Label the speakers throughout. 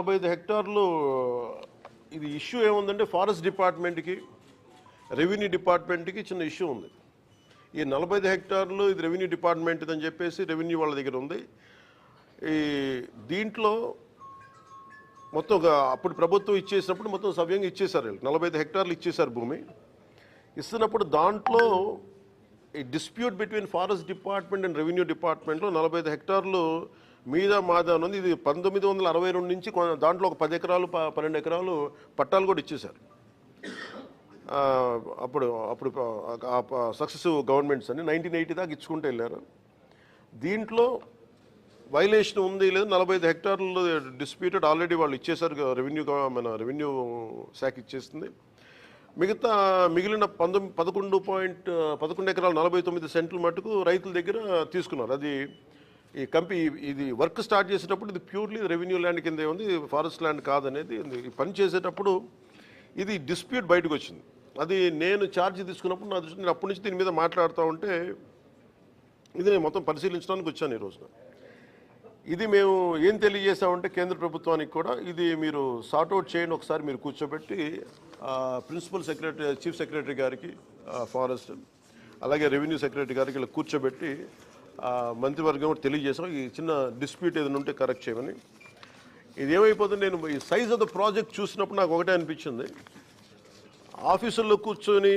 Speaker 1: నలభై ఐదు హెక్టార్లు ఇది ఇష్యూ ఏముందంటే ఫారెస్ట్ డిపార్ట్మెంట్కి రెవెన్యూ డిపార్ట్మెంట్కి చిన్న ఇష్యూ ఉంది. ఈ నలభై ఐదు హెక్టార్లు ఇది రెవెన్యూ డిపార్ట్మెంట్ అని చెప్పేసి రెవెన్యూ వాళ్ళ దగ్గర ఉంది. ఈ దీంట్లో మొత్తం అప్పుడు ప్రభుత్వం ఇచ్చేసినప్పుడు మొత్తం సవ్యంగా ఇచ్చేశారు వీళ్ళు. నలభై ఐదు హెక్టార్లు ఇచ్చేశారు భూమి. ఇస్తున్నప్పుడు దాంట్లో ఈ dispute between forest department and revenue డిపార్ట్మెంట్లో నలభై ఐదు హెక్టార్లు మీద మాదా ఉంది. ఇది పంతొమ్మిది వందల అరవై రెండు నుంచి కొ- దాంట్లో ఒక పది ఎకరాలు ప- పన్నెండు ఎకరాలు పట్టాలు కూడా ఇచ్చేశారు. అప్పుడు అప్పుడు సక్సెసివ్ గవర్నమెంట్స్ అని నైన్టీన్ ఎయిటీ దాకా ఇచ్చుకుంటూ వెళ్ళారు. దీంట్లో వైలేషన్ ఉంది లేదు. నలభై ఐదు హెక్టార్లు డిస్ప్యూటెడ్ ఆల్రెడీ వాళ్ళు ఇచ్చేసారు రెవెన్యూ మన రెవెన్యూ శాఖ ఇచ్చేస్తుంది మిగతా మిగిలిన పంతొమ్మిది పదకొండు పాయింట్ పదకొండు ఎకరాలు నలభై తొమ్మిది సెంట్లు మటుకు రైతుల దగ్గర తీసుకున్నారు. అది ఈ కంపెనీ ఇది వర్క్ స్టార్ట్ చేసేటప్పుడు ఇది ప్యూర్లీ రెవెన్యూ ల్యాండ్ కింద ఉంది ఫారెస్ట్ ల్యాండ్ కాదనేది ఈ పని చేసేటప్పుడు ఇది డిస్ప్యూట్ బయటకు వచ్చింది అది నేను ఛార్జ్ తీసుకున్నప్పుడు నా దృష్టి నేను అప్పటి నుంచి దీని మీద మాట్లాడుతూ ఉంటే ఇది నేను మొత్తం పరిశీలించడానికి వచ్చాను ఈ రోజున. ఇది మేము ఏం తెలియజేసామంటే కేంద్ర ప్రభుత్వానికి కూడా ఇది మీరు సార్ట్అవుట్ చేయండి ఒకసారి మీరు కూర్చోబెట్టి ప్రిన్సిపల్ సెక్రటరీ చీఫ్ సెక్రటరీ గారికి ఫారెస్ట్ అలాగే రెవెన్యూ సెక్రటరీ గారికి ఇలా కూర్చోబెట్టి మంత్రివర్గం కూడా తెలియజేసాం ఈ చిన్న డిస్ప్యూట్ ఏదైనా ఉంటే కరెక్ట్ చేయమని. ఇది ఏమైపోతుంది? నేను ఈ సైజ్ ఆఫ్ ద ప్రాజెక్ట్ చూసినప్పుడు నాకు ఒకటే అనిపించింది. ఆఫీసుల్లో కూర్చొని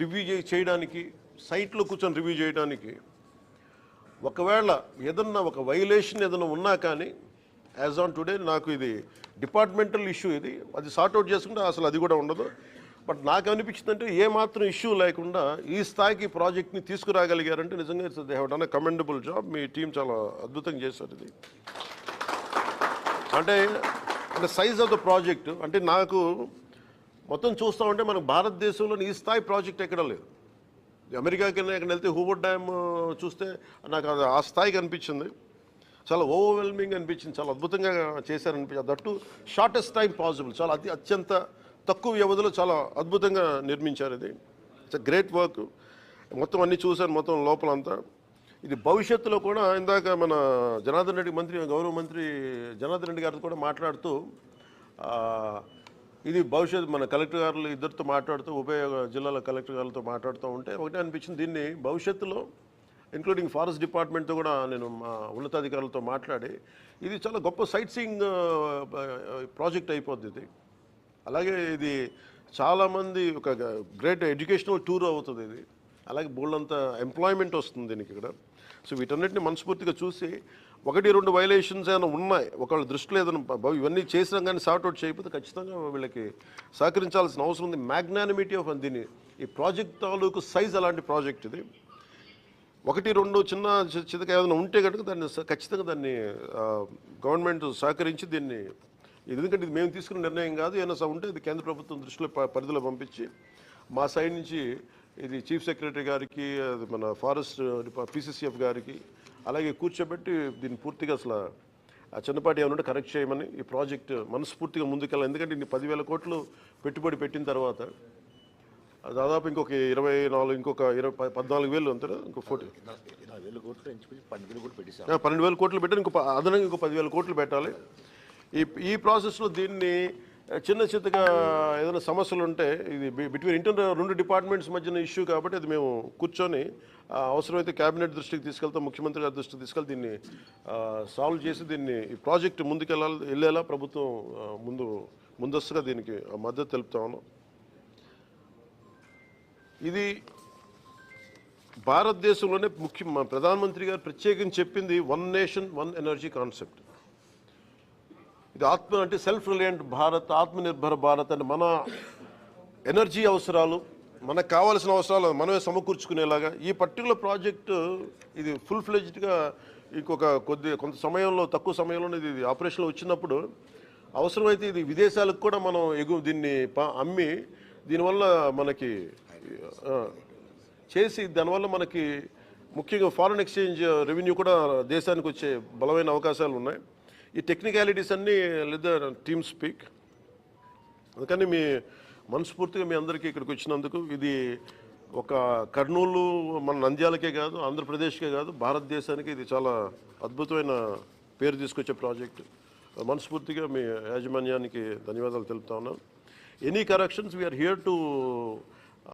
Speaker 1: రివ్యూ చేయడానికి సైట్లో కూర్చొని రివ్యూ చేయడానికి ఒకవేళ ఏదన్నా ఒక వైలేషన్ ఏదైనా ఉన్నా కానీ యాజ్ ఆన్ టుడే నాకు ఇది డిపార్ట్మెంటల్ ఇష్యూ ఇది. అది సార్ట్అవుట్ చేసుకుంటే అసలు అది కూడా ఉండదు. బట్ నాకు అనిపించిందంటే ఏ మాత్రం ఇష్యూ లేకుండా ఈ స్థాయికి ప్రాజెక్ట్ని తీసుకురాగలిగారంటే నిజంగా it's they have done commendable job. Me team చాలా అద్భుతంగా చేశారు ఇది. అంటే అంటే సైజ్ ఆఫ్ ద ప్రాజెక్ట్ అంటే నాకు మొత్తం చూస్తూ ఉంటే మనకు భారతదేశంలో ఈ స్థాయి ప్రాజెక్ట్ ఎక్కడ లేదు. అమెరికాకి ఎక్కడ వెళ్తే హూవర్డ్ డ్యామ్ చూస్తే నాకు అది ఆ స్థాయికి అనిపించింది. చాలా ఓవర్వెల్మింగ్ అనిపించింది. చాలా అద్భుతంగా చేశారనిపించింది. దట్టు షార్టెస్ట్ టైం పాసిబుల్ చాలా అతి అత్యంత తక్కువ వ్యవధిలో చాలా అద్భుతంగా నిర్మించారు ఇది. ఇట్స్ గ్రేట్ వర్క్ మొత్తం అన్ని చూశాను మొత్తం లోపలంతా. ఇది భవిష్యత్తులో కూడా ఇందాక మన జనార్దన్ రెడ్డి మంత్రి గౌరవ మంత్రి జనార్దన్ రెడ్డి గారితో కూడా మాట్లాడుతూ ఇది భవిష్యత్తు మన కలెక్టర్ గారులు ఇద్దరితో మాట్లాడుతూ ఉభయ జిల్లాల కలెక్టర్ గారితో మాట్లాడుతూ ఉంటే ఒకటే అనిపించింది. దీన్ని భవిష్యత్తులో ఇంక్లూడింగ్ ఫారెస్ట్ డిపార్ట్మెంట్తో కూడా నేను మా ఉన్నతాధికారులతో మాట్లాడి ఇది చాలా గొప్ప సైట్ సీయింగ్ ప్రాజెక్ట్ అయిపోద్ది ఇది. అలాగే ఇది చాలామంది ఒక గ్రేట్ ఎడ్యుకేషనల్ టూర్ అవుతుంది ఇది. అలాగే బోల్డంత ఎంప్లాయ్మెంట్ వస్తుంది దీనికి ఇక్కడ సో వీటన్నిటిని మనస్ఫూర్తిగా చూసి ఒకటి రెండు వైలేషన్స్ ఏమైనా ఉన్నాయి ఒకళ్ళ దృష్టిలో ఏదైనా ఇవన్నీ చేసినా కానీ సార్ట్అవుట్ చేయకపోతే ఖచ్చితంగా వీళ్ళకి సహకరించాల్సిన అవసరం ఉంది. మ్యాగ్నానిమిటీ ఆఫ్ దీన్ని ఈ ప్రాజెక్ట్ తాలూకు సైజ్ అలాంటి ప్రాజెక్ట్ ఇది. ఒకటి రెండు చిన్న చి- చితక ఏదైనా ఉంటే కనుక దాన్ని ఖచ్చితంగా దాన్ని గవర్నమెంట్ సహకరించి దీన్ని ఎందుకంటే ఇది మేము తీసుకున్న నిర్ణయం కాదు ఏమైనా స- ఉంటే ఇది కేంద్ర ప్రభుత్వం దృష్టిలో పరిధిలో పంపించి మా సైడ్ నుంచి ఇది చీఫ్ సెక్రటరీ గారికి అది మన ఫారెస్ట్ పీసీసీఎఫ్ గారికి అలాగే కూర్చోబెట్టి దీన్ని పూర్తిగా అసలు ఆ చిన్నపాటి ఏమన్నా కరెక్ట్ చేయమని ఈ ప్రాజెక్ట్ మనస్ఫూర్తిగా ముందుకెళ్ళాలి. ఎందుకంటే ఇన్ని పదివేల కోట్లు పెట్టుబడి పెట్టిన తర్వాత దాదాపు ఇంకొక ఇరవై నాలుగు ఇంకొక ఇరవై పద్నాలుగు వేలు అంటారా ఇంకో ఫోర్టీ
Speaker 2: పన్నెండు వేలు
Speaker 1: కోట్లు పెట్టారు ఇంకో అదనంగా ఇంకో పదివేల కోట్లు పెట్టాలి. ఈ ఈ ప్రాసెస్లో దీన్ని చిన్న చిన్నగా ఏదైనా సమస్యలు ఉంటే ఇది బిట్వీన్ ఇంటర్ రెండు డిపార్ట్మెంట్స్ మధ్యన ఇష్యూ కాబట్టి అది మేము కూర్చొని అవసరమైతే కేబినెట్ దృష్టికి తీసుకెళ్తాం ముఖ్యమంత్రి గారి దృష్టికి తీసుకెళ్ళి దీన్ని సాల్వ్ చేసి దీన్ని ఈ ప్రాజెక్ట్ ముందుకెళ్ళాలి వెళ్ళేలా ప్రభుత్వం ముందు ముందస్తుగా దీనికి మద్దతు తెలుపుతా ఇది భారతదేశంలోనే ముఖ్య ప్రధానమంత్రి గారు ప్రత్యేకించి చెప్పింది one nation one energy concept ఇది ఆత్మ అంటే సెల్ఫ్ రిలయంట్ భారత్ ఆత్మనిర్భర భారత్ అంటే మన ఎనర్జీ అవసరాలు మనకు కావాల్సిన అవసరాలు మనమే సమకూర్చుకునేలాగా ఈ పర్టికులర్ ప్రాజెక్టు ఇది ఫుల్ ఫ్లెజ్డ్గా ఇంకొక కొద్ది కొంత సమయంలో తక్కువ సమయంలోనే ఇది ఆపరేషన్లో వచ్చినప్పుడు అవసరమైతే ఇది విదేశాలకు కూడా మనం ఎగు దీన్ని అమ్మి దీనివల్ల మనకి చేసి దానివల్ల మనకి ముఖ్యంగా ఫారిన్ ఎక్స్చేంజ్ రెవెన్యూ కూడా దేశానికి వచ్చే బలమైన అవకాశాలు ఉన్నాయి. ఈ టెక్నికాలిటీస్ అన్నీ లేదా టీమ్ స్పీక్ అందుకని మీ మనస్ఫూర్తిగా మీ అందరికీ ఇక్కడికి వచ్చినందుకు ఇది ఒక కర్నూలు మన నంద్యాలకే కాదు ఆంధ్రప్రదేశ్కే కాదు భారతదేశానికి ఇది చాలా అద్భుతమైన పేరు తీసుకొచ్చే ప్రాజెక్ట్ మనస్ఫూర్తిగా మీ యాజమాన్యానికి ధన్యవాదాలు తెలుపుతా ఉన్నాను any corrections we're here to